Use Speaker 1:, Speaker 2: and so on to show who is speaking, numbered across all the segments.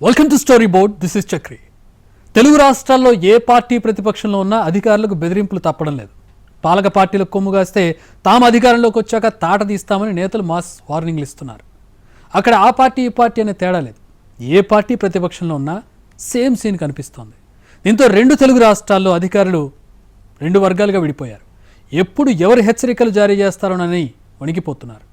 Speaker 1: Welcome to story board this is Chakri Telugu రాష్ట్రాల్లో ఏ party ప్రతిపక్షంలో ఉన్నా అధికారులకు బెదిరింపులు తప్పడం లేదు. పాలక పార్టీలకు కొమ్ముగాస్తే తాము అధికారంలోకి వచ్చాక తాట తీస్తామని నేతలు మాస్ వార్నింగ్లు ఇస్తున్నారు. అక్కడ ఆ పార్టీ ఈ పార్టీ అనే తేడా లేదు. ఏ పార్టీ ప్రతిపక్షంలో ఉన్నా సేమ్ సీన్ కనిపిస్తోంది. దీంతో రెండు తెలుగు రాష్ట్రాల్లో అధికారులు రెండు వర్గాలుగా విడిపోయారు. ఎప్పుడు ఎవరు హెచ్చరికలు జారీ చేస్తారోనని వణికిపోతున్నారు.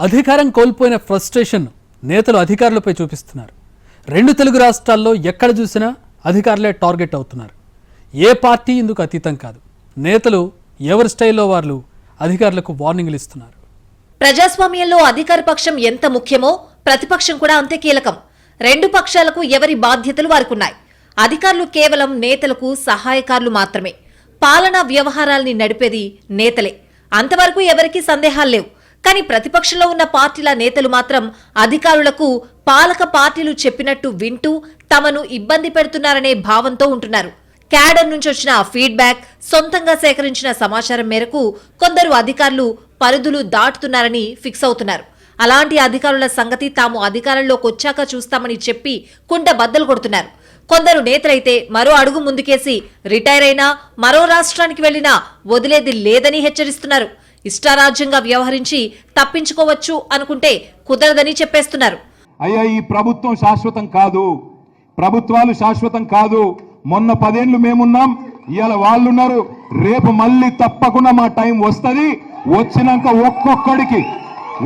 Speaker 1: అధికారం కోల్పోయిన ఫ్రస్ట్రేషన్ నేతలు అధికారులపై చూపిస్తున్నారు. రెండు తెలుగు రాష్ట్రాల్లో ఎక్కడ చూసినా అధికారులే టార్గెట్ అవుతున్నారు. ఏ పార్టీ ఇందుకు అతీతం కాదు. నేతలు ఎవరి స్టైల్లో వాళ్ళు అధికారులకు వార్నింగ్లు ఇస్తున్నారు.
Speaker 2: ప్రజాస్వామ్యంలో అధికార పక్షం ఎంత ముఖ్యమో ప్రతిపక్షం కూడా అంతే కీలకం. రెండు పక్షాలకు ఎవరి బాధ్యతలు వారుకున్నాయి. అధికారులు కేవలం నేతలకు సహాయకారులు మాత్రమే. పాలనా వ్యవహారాల్ని నడిపేది నేతలే. అంతవరకు ఎవరికీ సందేహాలు లేవు. కానీ ప్రతిపక్షంలో ఉన్న పార్టీల నేతలు మాత్రం అధికారులకు పాలక పార్టీలు చెప్పినట్టు వింటూ తమను ఇబ్బంది పెడుతున్నారనే భావంతో ఉంటున్నారు. క్యాడర్ నుంచి వచ్చిన ఫీడ్బ్యాక్ సొంతంగా సేకరించిన సమాచారం మేరకు కొందరు అధికారులు పరిధులు దాటుతున్నారని ఫిక్స్ అవుతున్నారు. అలాంటి అధికారుల సంగతి తాము అధికారంలోకి వచ్చాక చూస్తామని చెప్పి కుండ బద్దలు కొడుతున్నారు. కొందరు నేతలైతే మరో అడుగు ముందుకేసి రిటైర్ అయినా మరో రాష్ట్రానికి వెళ్ళినా వదిలేది లేదని హెచ్చరిస్తున్నారు. ఇష్టారాజ్యంగా వ్యవహరించి తప్పించుకోవచ్చు అనుకుంటే కుదరదని చెప్పేస్తున్నారు.
Speaker 3: అయ్యా ఈ ప్రభుత్వం శాశ్వతం కాదు. ప్రభుత్వాలు శాశ్వతం కాదు. మొన్న పదేళ్ళు మేమున్నాం ఇవాళ వాళ్ళు ఉన్నారు రేపు మళ్ళీ తప్పకుండా మా టైం వస్తుంది. వచ్చినాక ఒక్కొక్కడికి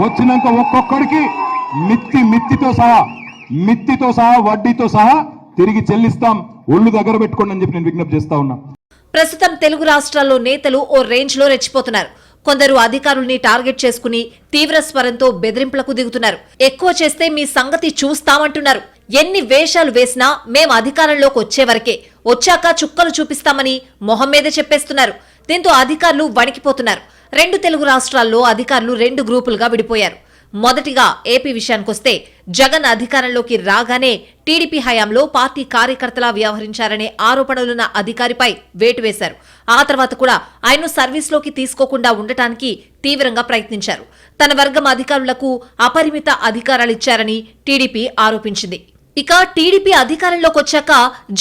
Speaker 3: వచ్చినాక ఒక్కొక్కడికి మిత్తి మిత్తితో సహా మిత్తితో సహా వడ్డీతో సహా తిరిగి చెల్లిస్తాం. ఒళ్ళు దగ్గర పెట్టుకోండి అని చెప్పి నేను విజ్ఞప్తి చేస్తా ఉన్నా.
Speaker 2: ప్రస్తుతం తెలుగు రాష్ట్రాల్లో నేతలు ఓ రేంజ్లో రెచ్చిపోతున్నారు. కొందరు అధికారుల్ని టార్గెట్ చేసుకుని తీవ్ర స్వరంతో బెదిరింపులకు దిగుతున్నారు. ఎక్కువ చేస్తే మీ సంగతి చూస్తామంటున్నారు. ఎన్ని వేషాలు వేసినా మేం అధికారంలోకి వచ్చేవరకే వచ్చాక చుక్కలు చూపిస్తామని మొహం మీదే చెప్పేస్తున్నారు. దీంతో అధికారులు వణికిపోతున్నారు. రెండు తెలుగు రాష్ట్రాల్లో అధికారులు రెండు గ్రూపులుగా విడిపోయారు. మొదటిగా ఏపీ విషయానికొస్తే జగన్ అధికారంలోకి రాగానే టీడీపీ హయాంలో పార్టీ కార్యకర్తలా వ్యవహరించారనే ఆరోపణలున్న అధికారిపై వేటు వేశారు. ఆ తర్వాత కూడా ఆయన్ను సర్వీస్లోకి తీసుకోకుండా ఉండటానికి తీవ్రంగా ప్రయత్నించారు. తన వర్గం అధికారులకు అపరిమిత అధికారాలిచ్చారని టీడీపీ ఆరోపించింది. ఇక టీడీపీ అధికారంలోకి వచ్చాక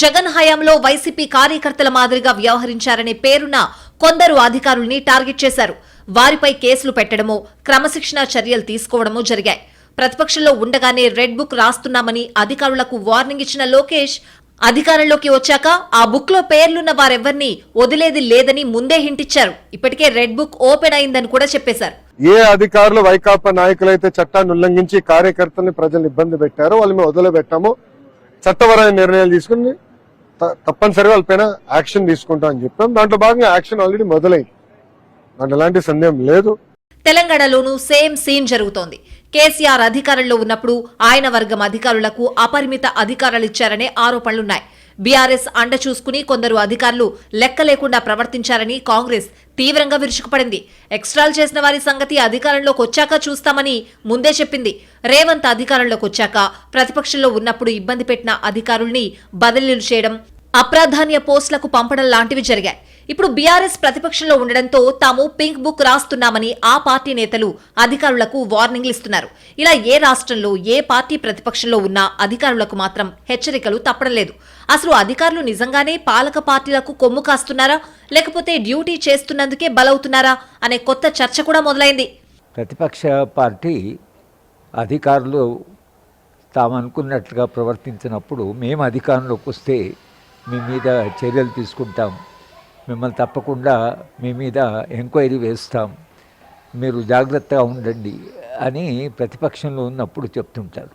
Speaker 2: జగన్ హయాంలో వైసీపీ కార్యకర్తల మాదిరిగా వ్యవహరించారనే పేరున కొందరు అధికారుల్ని టార్గెట్ చేశారు. వారిపై కేసులు పెట్టడమో క్రమశిక్షణా చర్యలు తీసుకోవడమో జరిగాయి. ప్రతిపక్షంలో ఉండగానే రెడ్ బుక్ రాస్తున్నామని అధికారులకు వార్నింగ్ ఇచ్చిన లోకేష్ అధికారంలోకి వచ్చాక ఆ బుక్లో పేర్లున్న వారెవ్వరినీ వదిలేది లేదని ముందే హింటిచ్చారు ఇప్పటికే రెడ్ బుక్ ఓపెన్ అయిందని కూడా చెప్పేశారు.
Speaker 4: ఏ అధికారులు వైకాపా నాయకులైతే చట్టాన్ని ఉల్లంఘించి కార్యకర్తల్ని ప్రజలు ఇబ్బంది పెట్టారో వాళ్ళు మేము వదిలిపెట్టాము చట్టపరమైన నిర్ణయాలు తీసుకుని తప్పనిసరిగా వాళ్ళపైన యాక్షన్ తీసుకుంటాం అని చెప్పాం. దాంట్లో భాగంగా యాక్షన్ ఆల్రెడీ మొదలైంది. దాంట్లో ఎలాంటి సందేహం లేదు.
Speaker 2: తెలంగాణలోనూ సేమ్ సీన్ జరుగుతోంది. కేసీఆర్ అధికారంలో ఉన్నప్పుడు ఆయన వర్గం అధికారులకు అపరిమిత అధికారాలిచ్చారనే ఆరోపణలున్నాయి. బీఆర్ఎస్ అండ చూసుకుని కొందరు అధికారులు లెక్క లేకుండా ప్రవర్తించారని కాంగ్రెస్ తీవ్రంగా విరుచుకుపడింది. ఎక్స్ట్రాల్ చేసిన వారి సంగతి అధికారంలోకి వచ్చాక చూస్తామని ముందే చెప్పింది. రేవంత్ అధికారంలోకి వచ్చాక ప్రతిపక్షంలో ఉన్నప్పుడు ఇబ్బంది పెట్టిన అధికారుల్ని బదిలీలు చేయడం అప్రాధాన్య పోస్టులకు పంపడం లాంటివి జరిగాయి. ఇప్పుడు బీఆర్ఎస్ ప్రతిపక్షంలో ఉండడంతో తాము పింక్ బుక్ రాస్తున్నామని ఆ పార్టీ నేతలు అధికారులకు వార్నింగ్లు ఇస్తున్నారు. ఇలా ఏ రాష్ట్రంలో ఏ పార్టీ ప్రతిపక్షంలో ఉన్నా అధికారులకు మాత్రం హెచ్చరికలు తప్పడం లేదు. అసలు అధికారులు నిజంగానే పాలక పార్టీలకు కొమ్ము కాస్తున్నారా? లేకపోతే డ్యూటీ చేస్తున్నందుకే బలవుతున్నారా? అనే కొత్త చర్చ కూడా మొదలైంది.
Speaker 5: ప్రతిపక్ష పార్టీ అధికారులు తాము అనుకున్నట్లుగా ప్రవర్తించినప్పుడు మేము అధికారంలోకి వస్తే మీ మీద చర్యలు తీసుకుంటాం. మిమ్మల్ని తప్పకుండా మీ మీద ఎంక్వైరీ వేస్తాం. మీరు జాగ్రత్తగా ఉండండి అని ప్రతిపక్షంలో ఉన్నప్పుడు చెప్తుంటారు.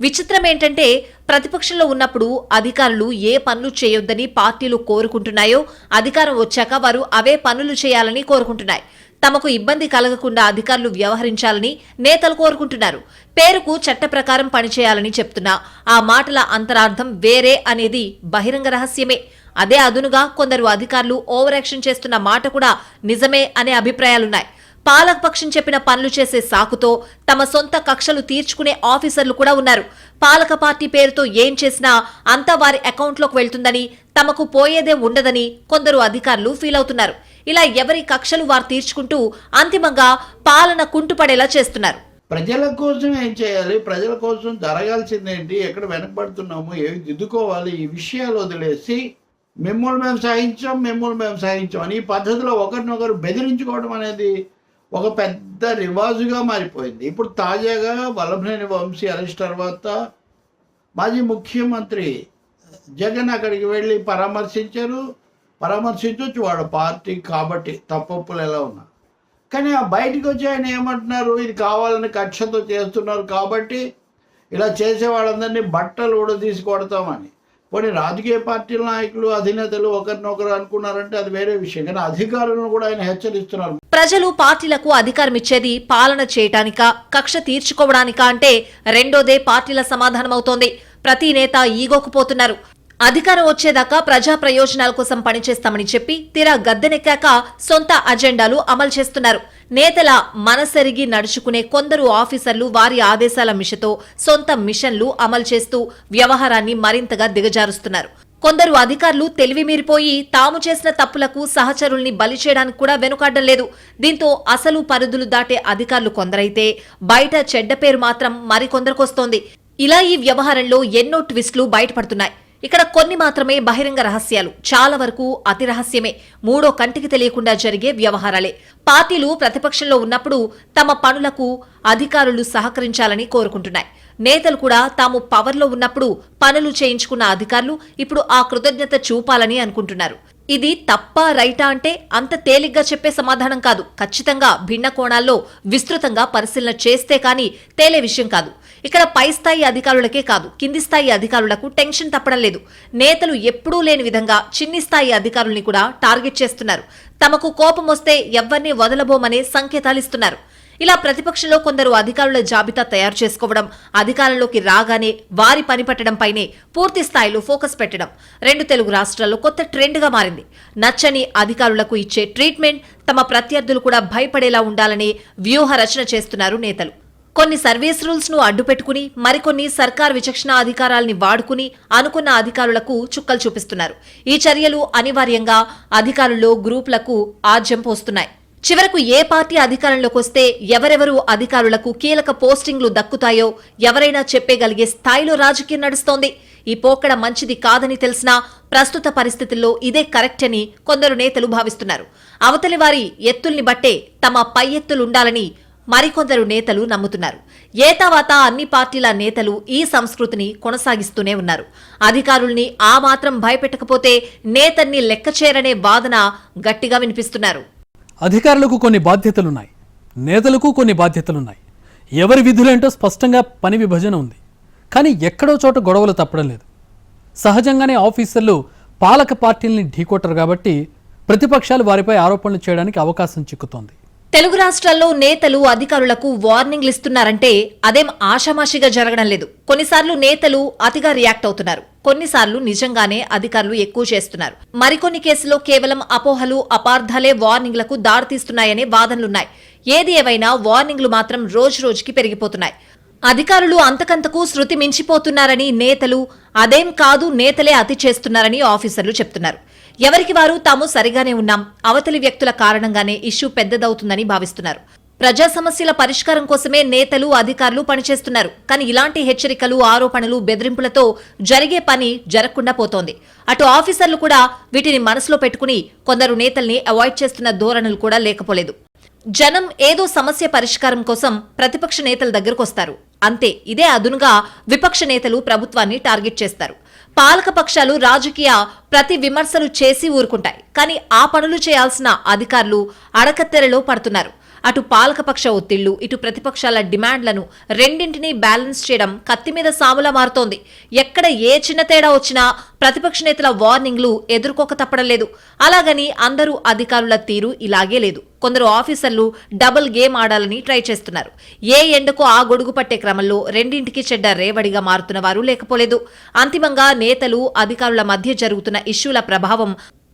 Speaker 2: విచిత్రం ఏంటంటే ప్రతిపక్షంలో ఉన్నప్పుడు అధికారులు ఏ పనులు చేయొద్దని పార్టీలు కోరుకుంటున్నాయో అధికారం వచ్చాక వారు అవే పనులు చేయాలని కోరుకుంటున్నాయి. తమకు ఇబ్బంది కలగకుండా అధికారులు వ్యవహరించాలని నేతలు కోరుకుంటున్నారు. పేరుకు చట్ట ప్రకారం పనిచేయాలని చెప్తున్నా ఆ మాటల అంతరార్థం వేరే అనేది బహిరంగ రహస్యమే. అదే అదునుగా కొందరు అధికారులు ఓవర్ యాక్షన్ చేస్తున్న మాట కూడా నిజమే అనే అభిప్రాయాలున్నాయి. పాలకపక్షం చెప్పిన పనులు చేసే సాకుతో తమ సొంత కక్షలు తీర్చుకునే ఆఫీసర్లు కూడా ఉన్నారు. పాలక పార్టీ పేరుతో ఏం చేసినా అంతా వారి అకౌంట్లోకి వెళ్తుందని తమకు పోయేదే ఉండదని కొందరు అధికారులు ఫీల్ అవుతున్నారు. ఇలా ఎవరి కక్షలు వారు తీర్చుకుంటూ అంతిమంగా పాలన కుంటుపడేలా చేస్తున్నారు.
Speaker 6: ప్రజల కోసం ఏం చేయాలి? ప్రజల కోసం జరగాల్సింది ఏంటి ఎక్కడ వెనకబడుతున్నాము? ఏవి దిద్దుకోవాలి? ఈ విషయాలు వదిలేసి మిమ్మల్ని మేము సహించాం మిమ్మల్ని మేము సహించాం అని ఈ పద్ధతిలో ఒకరినొకరు బెదిరించుకోవడం అనేది ఒక పెద్ద రివాజుగా మారిపోయింది. ఇప్పుడు తాజాగా వల్లభనేని వంశీ అరెస్ట్ తర్వాత మాజీ ముఖ్యమంత్రి జగన్ అక్కడికి వెళ్ళి పరామర్శించారు. పరామర్శించవచ్చు వాడు పార్టీ కాబట్టి తప్పప్పులు ఎలా ఉన్నా. కానీ ఆ బయటకు వచ్చి ఆయన ఏమంటున్నారు? ఇది కావాలని కక్షతో చేస్తున్నారు కాబట్టి ఇలా చేసే వాళ్ళందరినీ బట్టలు కూడా తీసి కొడతామని. పోనీ రాజకీయ పార్టీల నాయకులు అధినేతలు ఒకరినొకరు అనుకున్నారంటే అది వేరే విషయం. కానీ అధికారులను కూడా ఆయన హెచ్చరిస్తున్నారు.
Speaker 2: ప్రజలు పార్టీలకు అధికారం ఇచ్చేది పాలన చేయటానికా కక్ష తీర్చుకోవడానికా అంటే రెండోదే పార్టీల సమాధానం అవుతోంది ప్రతి నేత ఈగోకు పోతున్నారు. అధికారం వచ్చేదాకా ప్రజా ప్రయోజనాల కోసం పనిచేస్తామని చెప్పి తీరా గద్దెనెక్కాక సొంత అజెండాలు అమలు చేస్తున్నారు. నేతల మనసెరిగి నడుచుకునే కొందరు ఆఫీసర్లు వారి ఆదేశాల మిషతో సొంత మిషన్లు అమలు చేస్తూ వ్యవహారాన్ని మరింతగా దిగజారుస్తున్నారు. కొందరు అధికారులు తెలివి మీరిపోయి తాము చేసిన తప్పులకు సహచరుల్ని బలి చేయడానికి కూడా వెనుకాడడం లేదు. దీంతో అసలు పరిధులు దాటే అధికారులు కొందరైతే బయట చెడ్డ పేరు మాత్రం మరికొందరికొస్తోంది. ఇలా ఈ వ్యవహారంలో ఎన్నో ట్విస్టులు బయటపడుతున్నాయి. ఇక్కడ కొన్ని మాత్రమే బహిరంగ రహస్యాలు. చాలా వరకు అతి రహస్యమే. మూడో కంటికి తెలియకుండా జరిగే వ్యవహారాలే. పార్టీలు ప్రతిపక్షంలో ఉన్నప్పుడు తమ పనులకు అధికారులు సహకరించాలని కోరుకుంటున్నాయి. నేతలు కూడా తాము పవర్లో ఉన్నప్పుడు పనులు చేయించుకున్న అధికారులు ఇప్పుడు ఆ కృతజ్ఞత చూపాలని అనుకుంటున్నారు. ఇది తప్ప రైటా అంటే అంత తేలిగ్గా చెప్పే సమాధానం కాదు. ఖచ్చితంగా భిన్న కోణాల్లో విస్తృతంగా పరిశీలన చేస్తే కానీ తేలే విషయం కాదు. ఇక్కడ పై స్థాయి అధికారులకే కాదు కింది స్థాయి అధికారులకు టెన్షన్ తప్పడం లేదు. నేతలు ఎప్పుడూ లేని విధంగా చిన్ని స్థాయి అధికారుల్ని కూడా టార్గెట్ చేస్తున్నారు. తమకు కోపం వస్తే ఎవరిని వదలబోమనే సంకేతాలు ఇస్తున్నారు. ఇలా ప్రతిపక్షంలో కొందరు అధికారుల జాబితా తయారు చేసుకోవడం అధికారంలోకి రాగానే వారి పని పట్టడంపైనే పూర్తి స్థాయిలో ఫోకస్ పెట్టడం రెండు తెలుగు రాష్ట్రాల్లో కొత్త ట్రెండ్గా మారింది. నచ్చని అధికారులకు ఇచ్చే ట్రీట్మెంట్ తమ ప్రత్యర్థులు కూడా భయపడేలా ఉండాలని వ్యూహ రచన చేస్తున్నారు నేతలు. కొన్ని సర్వీస్ రూల్స్ను అడ్డుపెట్టుకుని మరికొన్ని సర్కార్ విచక్షణ అధికారాల్ని వాడుకుని అనుకున్న అధికారులకు చుక్కలు చూపిస్తున్నారు. ఈ చర్యలు అనివార్యంగా అధికారుల్లో గ్రూపులకు ఆజ్యం పోస్తున్నాయి. చివరకు ఏ పార్టీ అధికారంలోకి వస్తే ఎవరెవరు అధికారులకు కీలక పోస్టింగ్లు దక్కుతాయో ఎవరైనా చెప్పేగలిగే స్థాయిలో రాజకీయం నడుస్తోంది. ఈ పోకడ మంచిది కాదని తెలిసినా ప్రస్తుత పరిస్థితుల్లో ఇదే కరెక్ట్ అని కొందరు నేతలు భావిస్తున్నారు. అవతలి వారి ఎత్తుల్ని బట్టే తమ పై ఎత్తులుండాలని మరికొందరు నేతలు నమ్ముతున్నారు. ఏతావాత అన్ని పార్టీల నేతలు ఈ సంస్కృతిని కొనసాగిస్తూనే ఉన్నారు. అధికారుల్ని ఆ మాత్రం భయపెట్టకపోతే నేతల్ని లెక్క చేరనే వాదన గట్టిగా వినిపిస్తున్నారు.
Speaker 1: అధికారులకు కొన్ని బాధ్యతలున్నాయి. నేతలకు కొన్ని బాధ్యతలున్నాయి. ఎవరి విధులేంటో స్పష్టంగా పని విభజన ఉంది. కానీ ఎక్కడో చోట గొడవలు తప్పడం లేదు. సహజంగానే ఆఫీసర్లు పాలక పార్టీల్ని ఢీకొట్టరు కాబట్టి ప్రతిపక్షాలు వారిపై ఆరోపణలు చేయడానికి అవకాశం చిక్కుతోంది.
Speaker 2: తెలుగు రాష్ట్రాల్లో నేతలు అధికారులకు వార్నింగ్లు ఇస్తున్నారంటే అదేం ఆషామాషిగా జరగడం లేదు. కొన్నిసార్లు నేతలు అతిగా రియాక్ట్ అవుతున్నారు. కొన్నిసార్లు నిజంగానే అధికారులు ఎక్కువ చేస్తున్నారు. మరికొన్ని కేసులో కేవలం అపోహలు అపార్థాలే వార్నింగ్లకు దారితీస్తున్నాయనే వాదనలున్నాయి. ఏది ఏవైనా వార్నింగ్లు మాత్రం రోజు రోజుకి పెరిగిపోతున్నాయి. అధికారులు అంతకంతకు శృతి మించిపోతున్నారని నేతలు అదేం కాదు నేతలే అతి చేస్తున్నారని ఆఫీసర్లు చెప్తున్నారు. ఎవరికి వారు తాము సరిగానే ఉన్నాం. అవతలి వ్యక్తుల కారణంగానే ఇష్యూ పెద్దదవుతుందని భావిస్తున్నారు. ప్రజా సమస్యల పరిష్కారం కోసమే నేతలు అధికారులు పనిచేస్తున్నారు. కానీ ఇలాంటి హెచ్చరికలు ఆరోపణలు బెదిరింపులతో జరిగే పని జరగకుండా పోతోంది. అటు ఆఫీసర్లు కూడా వీటిని మనసులో పెట్టుకుని కొందరు నేతల్ని అవాయిడ్ చేస్తున్న ధోరణులు కూడా లేకపోలేదు. జనం ఏదో సమస్య పరిష్కారం కోసం ప్రతిపక్ష నేతల దగ్గరకు వస్తారు. అంతే ఇదే అదునుగా విపక్ష నేతలు ప్రభుత్వాన్ని టార్గెట్ చేస్తారు. పాలకపక్షాలు రాజకీయ ప్రతి విమర్శలు చేసి ఊరుకుంటాయి. కానీ ఆ పనులు చేయాల్సిన అధికారులు అడకత్తెరలో పడుతున్నారు. అటు పాలకపక్ష ఒత్తిళ్ళు ఇటు ప్రతిపక్షాల డిమాండ్లను రెండింటినీ బ్యాలెన్స్ చేయడం కత్తి మీద సాములా మారుతోంది. ఎక్కడ ఏ చిన్న తేడా వచ్చినా ప్రతిపక్ష నేతల వార్నింగ్లు ఎదుర్కోక తప్పడం లేదు అలాగని అందరూ అధికారుల తీరు ఇలాగే లేదు. కొందరు ఆఫీసర్లు డబుల్ గేమ్ ఆడాలని ట్రై చేస్తున్నారు. ఏ ఎండకు ఆ గొడుగు పట్టే క్రమంలో రెండింటికి చెడ్డ రేవడిగా మారుతున్న వారు లేకపోలేదు. అంతిమంగా నేతలు అధికారుల మధ్య జరుగుతున్న ఇష్యూల ప్రభావం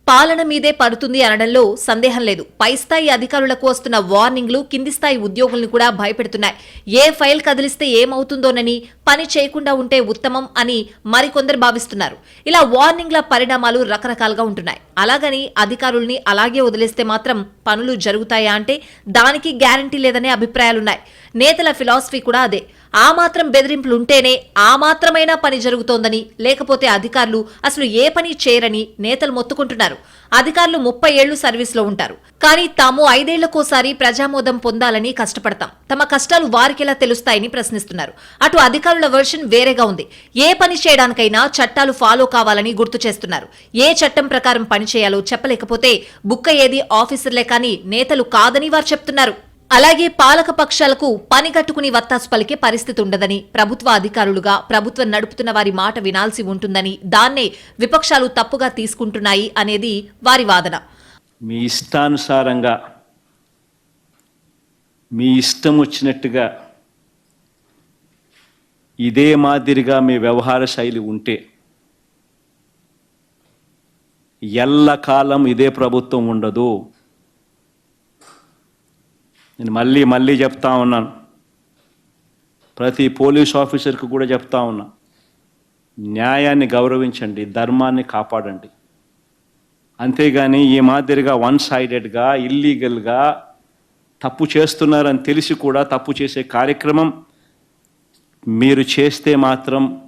Speaker 2: పాలన మీదే పడుతుంది అనడంలో సందేహం లేదు. పై స్థాయి అధికారులకు వస్తున్న వార్నింగ్లు కింది స్థాయి ఉద్యోగుల్ని కూడా భయపెడుతున్నాయి. ఏ ఫైల్ కదిలిస్తే ఏమవుతుందోనని పని చేయకుండా ఉంటే ఉత్తమం అని మరికొందరు భావిస్తున్నారు. ఇలా వార్నింగ్ల పరిణామాలు రకరకాలుగా ఉంటున్నాయి. అలాగని అధికారుల్ని అలాగే వదిలేస్తే మాత్రం పనులు జరుగుతాయా అంటే దానికి గ్యారంటీ లేదనే అభిప్రాయాలున్నాయి. నేతల ఫిలాసఫీ కూడా అదే. ఆ మాత్రం బెదిరింపులు ఉంటేనే ఆ మాత్రమైనా పని జరుగుతోందని లేకపోతే అధికారులు అసలు ఏ పని చేయరని నేతలు మొత్తుకుంటున్నారు. అధికారులు ముప్పై ఏళ్ళు సర్వీస్లో ఉంటారు. కానీ తాము ఐదేళ్ళకోసారి ప్రజామోదం పొందాలని కష్టపడతాం. తమ కష్టాలు వారికెలా తెలుస్తాయని ప్రశ్నిస్తున్నారు. అటు అధికారుల వెర్షన్ వేరేగా ఉంది. ఏ పని చేయడానికైనా చట్టాలు ఫాలో కావాలని గుర్తు చేస్తున్నారు. ఏ చట్టం ప్రకారం పని చేయాలో చెప్పలేకపోతే బుక్క ఏది ఆఫీసర్లే కానీ నేతలు కాదని వారు చెప్తున్నారు. అలాగే పాలక పక్షాలకు పని కట్టుకుని వత్తాసు పలికే పరిస్థితి ఉండదని ప్రభుత్వ అధికారులుగా ప్రభుత్వం నడుపుతున్న వారి మాట వినాల్సి ఉంటుందని దాన్నే విపక్షాలు తప్పుగా తీసుకుంటున్నాయి అనేది వారి వాదన.
Speaker 7: మీ ఇష్టానుసారంగా మీ ఇష్టం వచ్చినట్టుగా ఇదే మాదిరిగా మీ వ్యవహార శైలి ఉంటే ఎల్లకాలం ఇదే ప్రభుత్వం ఉండదు. నేను మళ్ళీ మళ్ళీ చెప్తా ఉన్నాను. ప్రతి పోలీస్ ఆఫీసర్కి కూడా చెప్తా ఉన్నా. న్యాయాన్ని గౌరవించండి ధర్మాన్ని కాపాడండి. అంతేగాని ఈ మాదిరిగా వన్ సైడెడ్గా ఇల్లీగల్గా తప్పు చేస్తున్నారని తెలిసి కూడా తప్పు చేసే కార్యక్రమం మీరు చేస్తే మాత్రం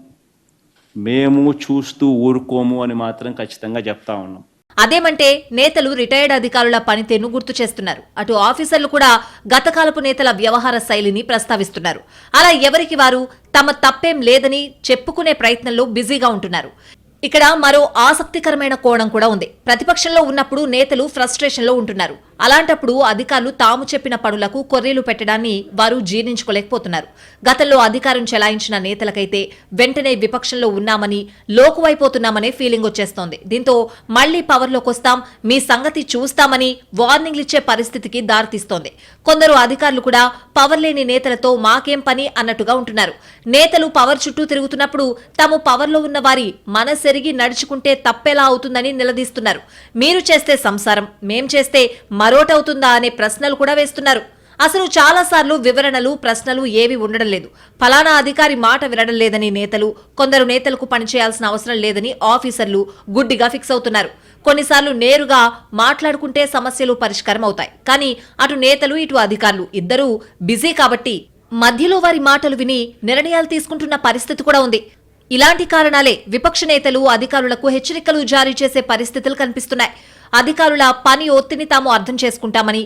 Speaker 7: మేము చూస్తూ ఊరుకోము అని మాత్రం ఖచ్చితంగా చెప్తా ఉన్నాం.
Speaker 2: అదేమంటే నేతలు రిటైర్డ్ అధికారుల పనితీరును గుర్తు చేస్తున్నారు. అటు ఆఫీసర్లు కూడా గతకాలపు నేతల వ్యవహార శైలిని ప్రస్తావిస్తున్నారు. అలా ఎవరికి వారు తమ తప్పేం లేదని చెప్పుకునే ప్రయత్నంలో బిజీగా ఉంటున్నారు. ఇక్కడ మరో ఆసక్తికరమైన కోణం కూడా ఉంది. ప్రతిపక్షంలో ఉన్నప్పుడు నేతలు ఫ్రస్ట్రేషన్లో ఉంటున్నారు. అలాంటప్పుడు అధికారులు తాము చెప్పిన పనులకు కొర్రీలు పెట్టడాన్ని వారు జీర్ణించుకోలేకపోతున్నారు. గతంలో అధికారం చెలాయించిన నేతలకైతే వెంటనే విపక్షంలో ఉన్నామని లోకువైపోతున్నామనే ఫీలింగ్ వచ్చేస్తోంది. దీంతో మళ్ళీ పవర్లోకి వస్తాం మీ సంగతి చూస్తామని వార్నింగ్లు ఇచ్చే పరిస్థితికి దారితీస్తోంది. కొందరు అధికారులు కూడా పవర్ లేని నేతలతో మాకేం పని అన్నట్టుగా ఉంటున్నారు. నేతలు పవర్ చుట్టూ తిరుగుతున్నప్పుడు తాము పవర్లో ఉన్న వారి మనసెరిగి నడుచుకుంటే తప్పెలా అవుతుందని నిలదీస్తున్నారు. మీరు చేస్తే సంసారం మేం చేస్తే మరోటవుతుందా అనే ప్రశ్నలు కూడా వేస్తున్నారు. అసలు చాలాసార్లు వివరణలు ప్రశ్నలు ఏవి ఉండడం లేదు. ఫలానా అధికారి మాట వినడం లేదని నేతలు కొందరు నేతలకు పనిచేయాల్సిన అవసరం లేదని ఆఫీసర్లు గుడ్డిగా ఫిక్స్ అవుతున్నారు. కొన్నిసార్లు నేరుగా మాట్లాడుకుంటే సమస్యలు పరిష్కారం అవుతాయి. కానీ అటు నేతలు ఇటు అధికారులు ఇద్దరూ బిజీ కాబట్టి మధ్యలో వారి మాటలు విని నిర్ణయాలు తీసుకుంటున్న పరిస్థితి కూడా ఉంది. ఇలాంటి కారణాలే విపక్ష నేతలు అధికారులకు హెచ్చరికలు జారీ చేసే పరిస్థితులు కనిపిస్తున్నాయి. అధికారుల పని ఒత్తిడిని తాము అర్థం చేసుకుంటామని.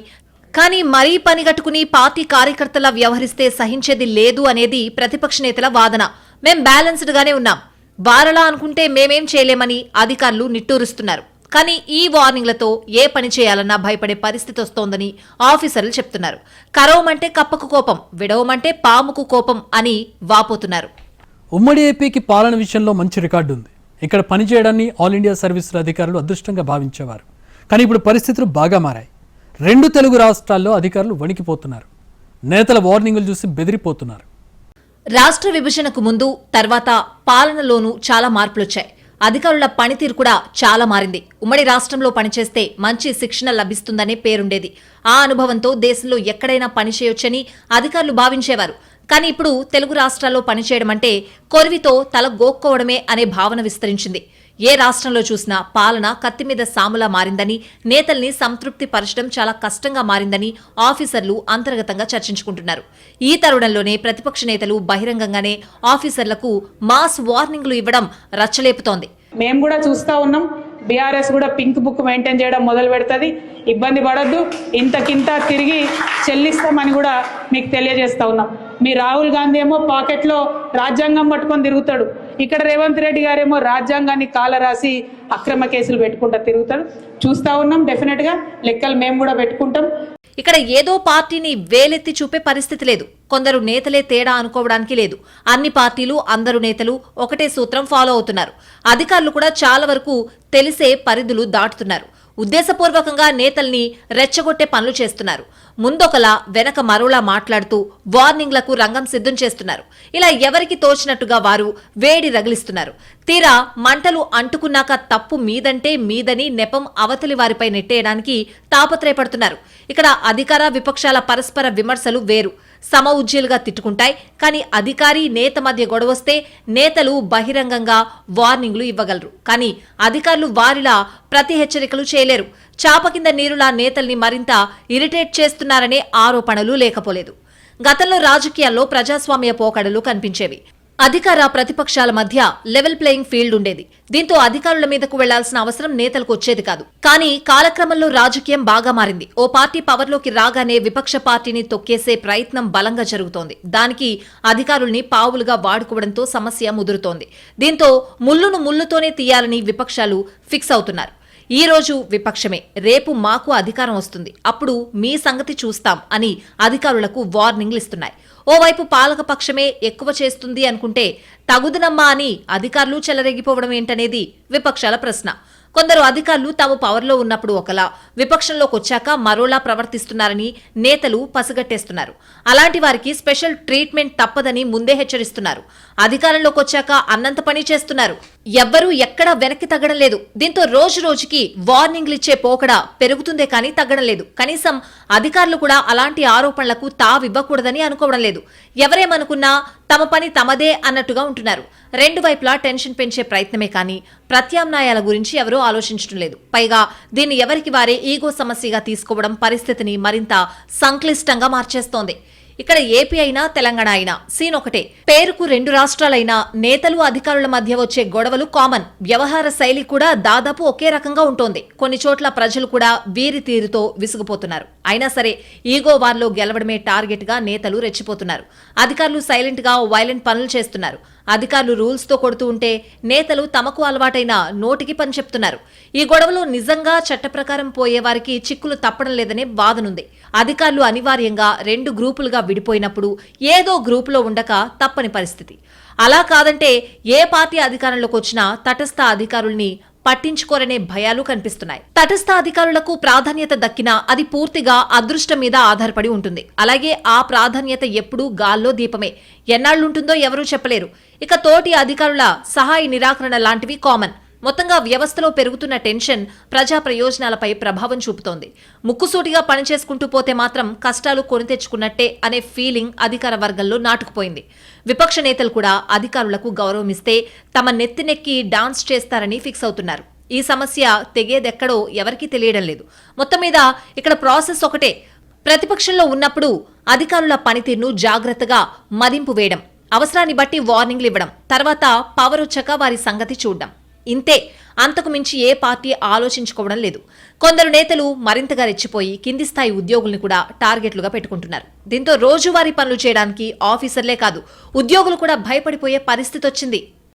Speaker 2: కానీ మరీ పనిగట్టుకుని పార్టీ కార్యకర్తలా వ్యవహరిస్తే సహించేది లేదు అనేది ప్రతిపక్ష నేతల వాదన. మేం బ్యాలెన్స్డ్ గానే ఉన్నాం. వారలా అనుకుంటే మేమేం చేయలేమని అధికారులు నిట్టూరుస్తున్నారు. కానీ ఈ వార్నింగ్లతో ఏ పని చేయాలన్నా భయపడే పరిస్థితి వస్తోందని ఆఫీసర్లు చెప్తున్నారు. కరవమంటే కప్పకు కోపం విడవమంటే పాముకు కోపం అని వాపోతున్నారు.
Speaker 1: ఉమ్మడి ఏపీకి పాలన విషయంలో మంచి రికార్డు ఉంది ఇక్కడ పనిచేయడాన్ని ఆల్ ఇండియా సర్వీసుల అధికారులు అదృష్టంగా భావించేవారు. కానీ ఇప్పుడు పరిస్థితులు బాగా మారాయి. రెండు తెలుగు రాష్ట్రాల్లో అధికారులు వణికిపోతున్నారు. నేతల వార్నింగులు చూసి బెదిరిపోతున్నారు.
Speaker 2: రాష్ట్ర విభజనకు ముందు తర్వాత పాలనలోనూ చాలా మార్పులొచ్చాయి. అధికారుల పనితీరు కూడా చాలా మారింది. ఉమ్మడి రాష్ట్రంలో పనిచేస్తే మంచి శిక్షణ లభిస్తుందనే పేరుండేది. ఆ అనుభవంతో దేశంలో ఎక్కడైనా పనిచేయొచ్చని అధికారులు భావించేవారు. కానీ ఇప్పుడు తెలుగు రాష్ట్రాల్లో పనిచేయడం అంటే కొరివితో తల గోక్కోవడమే అనే భావన విస్తరించింది. ఏ రాష్ట్రంలో చూసినా పాలన కత్తి మీద సాములా మారిందని నేతల్ని సంతృప్తి పరచడం చాలా కష్టంగా మారిందని ఆఫీసర్లు అంతర్గతంగా చర్చించుకుంటున్నారు. ఈ తరుణంలోనే ప్రతిపక్ష నేతలు బహిరంగంగానే ఆఫీసర్లకు మాస్ వార్నింగ్లు ఇవ్వడం రచ్చలేపుతోంది.
Speaker 8: మేము కూడా చూస్తా ఉన్నాం. బీఆర్ఎస్ కూడా పింక్ బుక్ మెయింటైన్ చేయడం మొదలు పెడుతుంది. ఇబ్బంది పడద్దు. ఇంతకింత తిరిగి చెల్లిస్తామని కూడా మీకు తెలియజేస్తా ఉన్నాం. మీ రాహుల్ గాంధీ ఏమో పాకెట్లో రాజ్యాంగం పట్టుకొని తిరుగుతాడు. ఇక్కడ రేవంత్ రెడ్డి గారేమో రాజ్యాంగాన్ని కాల రాసి అక్రమ కేసులు పెట్టుకుంటా తిరుగుతాడు. చూస్తా ఉన్నాం డెఫినెట్గా లెక్కలు మేము కూడా పెట్టుకుంటాం.
Speaker 2: ఇక్కడ ఏదో పార్టీని వేలెత్తి చూపే పరిస్థితి లేదు. కొందరు నేతలే తేడా అనుకోవడానికి లేదు. అన్ని పార్టీలు అందరు నేతలు ఒకటే సూత్రం ఫాలో అవుతున్నారు. అధికారులు కూడా చాలా వరకు తెలిసే పరిధులు దాటుతున్నారు. ఉద్దేశపూర్వకంగా నేతల్ని రెచ్చగొట్టే పనులు చేస్తున్నారు. ముందొకలా వెనక మరోలా మాట్లాడుతూ వార్నింగ్లకు రంగం సిద్ధం చేస్తున్నారు. ఇలా ఎవరికి తోచినట్టుగా వారు వేడి రగిలిస్తున్నారు. తీరా మంటలు అంటుకున్నాక తప్పు మీదంటే మీదని నెపం అవతలి వారిపై నెట్టేయడానికి తాపత్రయపడుతున్నారు. ఇక్కడ అధికార విపక్షాల పరస్పర విమర్శలు వేరు. సమ ఉజ్జీలుగా తిట్టుకుంటాయి. కానీ అధికారి నేత మధ్య గొడవస్తే నేతలు బహిరంగంగా వార్నింగ్లు ఇవ్వగలరు. కానీ అధికారులు వారిలా ప్రతి హెచ్చరికలు చేయలేరు. చాప కింద నీరులా నేతల్ని మరింత ఇరిటేట్ చేస్తున్నారనే ఆరోపణలు లేకపోలేదు. గతంలో రాజకీయాల్లో ప్రజాస్వామ్య పోకడలు కనిపించేవి. అధికార ప్రతిపక్షాల మధ్య లెవెల్ ప్లేయింగ్ ఫీల్డ్ ఉండేది. దీంతో అధికారుల మీదకు వెళ్ళాల్సిన అవసరం నేతలకు వచ్చేది కాదు. కానీ కాలక్రమంలో రాజకీయం బాగా మారింది. ఓ పార్టీ పవర్లోకి రాగానే విపక్ష పార్టీని తొక్కేసే ప్రయత్నం బలంగా జరుగుతోంది. దానికి అధికారుల్ని పావులుగా వాడుకోవడంతో సమస్య ముదురుతోంది. దీంతో ముల్లును ముల్లుతోనే తీయాలని విపక్షాలు ఫిక్స్ అవుతున్నారు. ఈ రోజు విపక్షమే. రేపు మాకు అధికారం వస్తుంది. అప్పుడు మీ సంగతి చూస్తాం అని అధికారులకు వార్నింగ్లు ఇస్తున్నాయి. ఓవైపు పాలకపక్షమే ఎక్కువ చేస్తుంది అనుకుంటే తగుదనమ్మా అని అధికారులు చెలరేగిపోవడం ఏంటనేది విపక్షాల ప్రశ్న. కొందరు అధికారులు తాము పవర్లో ఉన్నప్పుడు ఒకలా విపక్షంలోకి వచ్చాక మరోలా ప్రవర్తిస్తున్నారని నేతలు పసిగట్టేస్తున్నారు. అలాంటి వారికి స్పెషల్ ట్రీట్మెంట్ తప్పదని ముందే హెచ్చరిస్తున్నారు. అధికారంలోకి వచ్చాక అన్నంత పని చేస్తున్నారు. ఎవ్వరూ ఎక్కడా వెనక్కి తగ్గడం లేదు. దీంతో రోజు రోజుకి వార్నింగ్లు ఇచ్చే పోకడ పెరుగుతుందే కానీ తగ్గడం లేదు. కనీసం అధికారులు కూడా అలాంటి ఆరోపణలకు తావివ్వకూడదని అనుకోవడం లేదు. ఎవరేమనుకున్నా తమ పని తమదే అన్నట్టుగా ఉంటున్నారు. రెండు వైపులా టెన్షన్ పెంచే ప్రయత్నమే కానీ ప్రత్యామ్నాయాల గురించి ఎవరూ ఆలోచించడం లేదు. పైగా దీన్ని ఎవరికి వారే ఈగో సమస్యగా తీసుకోవడం పరిస్థితిని మరింత సంక్లిష్టంగా మార్చేస్తోంది. ఇక్కడ ఏపీ అయినా తెలంగాణ అయినా. సీన్ ఒకటే. పేరుకు రెండు రాష్ట్రాలైనా నేతలు అధికారుల మధ్య వచ్చే గొడవలు కామన్. వ్యవహార శైలి కూడా దాదాపు ఒకే రకంగా ఉంటోంది. కొన్ని చోట్ల ప్రజలు కూడా వీరి తీరుతో విసుగుపోతున్నారు. అయినా సరే ఈగో వార్లో గెలవడమే టార్గెట్గా నేతలు రెచ్చిపోతున్నారు. అధికారులు సైలెంట్గా వైలెంట్ పనులు చేస్తున్నారు. అధికారులు రూల్స్తో కొడుతూ ఉంటే నేతలు తమకు అలవాటైన నోటికి పని చెప్తున్నారు. ఈ గొడవలో నిజంగా చట్ట ప్రకారం పోయే వారికి చిక్కులు తప్పడం లేదనే వాదనుంది. అధికారులు అనివార్యంగా రెండు గ్రూపులుగా విడిపోయినప్పుడు ఏదో గ్రూపులో ఉండక తప్పని పరిస్థితి. అలా కాదంటే ఏ పార్టీ అధికారంలోకి వచ్చినా తటస్థ అధికారుల్ని పట్టించుకోరనే భయాలు కనిపిస్తున్నాయి. తటస్థ అధికారులకు ప్రాధాన్యత దక్కినా అది పూర్తిగా అదృష్టం మీద ఆధారపడి ఉంటుంది. అలాగే ఆ ప్రాధాన్యత ఎప్పుడూ గాల్లో దీపమే. ఎన్నాళ్ళుంటుందో ఎవరూ చెప్పలేరు. ఇక తోటి అధికారుల సహాయ నిరాకరణ లాంటివి కామన్. మొత్తంగా వ్యవస్థలో పెరుగుతున్న టెన్షన్ ప్రజా ప్రయోజనాలపై ప్రభావం చూపుతోంది. ముక్కుసూటిగా పనిచేసుకుంటూ పోతే మాత్రం కష్టాలు కొని తెచ్చుకున్నట్టే అనే ఫీలింగ్ అధికార వర్గంలో నాటుకుపోయింది. విపక్ష నేతలు కూడా అధికారులకు గౌరవమిస్తే తమ నెత్తినెక్కి డాన్స్ చేస్తారని ఫిక్స్ అవుతున్నారు. ఈ సమస్య తెగేదెక్కడో ఎవరికీ తెలియడం లేదు. మొత్తం మీద ఇక్కడ ప్రాసెస్ ఒకటే. ప్రతిపక్షంలో ఉన్నప్పుడు అధికారుల పనితీరును జాగ్రత్తగా మదింపు వేయడం అవసరాన్ని బట్టి వార్నింగ్లు ఇవ్వడం తర్వాత పవర్ వచ్చాక వారి సంగతి చూడడం. ఇంతే. అంతకు మించి ఏ పార్టీ ఆలోచించుకోవడం లేదు. కొందరు నేతలు మరింతగా రెచ్చిపోయి కింది స్థాయి ఉద్యోగుల్ని కూడా టార్గెట్లుగా పెట్టుకుంటున్నారు. దీంతో రోజువారీ పనులు చేయడానికి ఆఫీసర్లే కాదు ఉద్యోగులు కూడా భయపడిపోయే పరిస్థితి వచ్చింది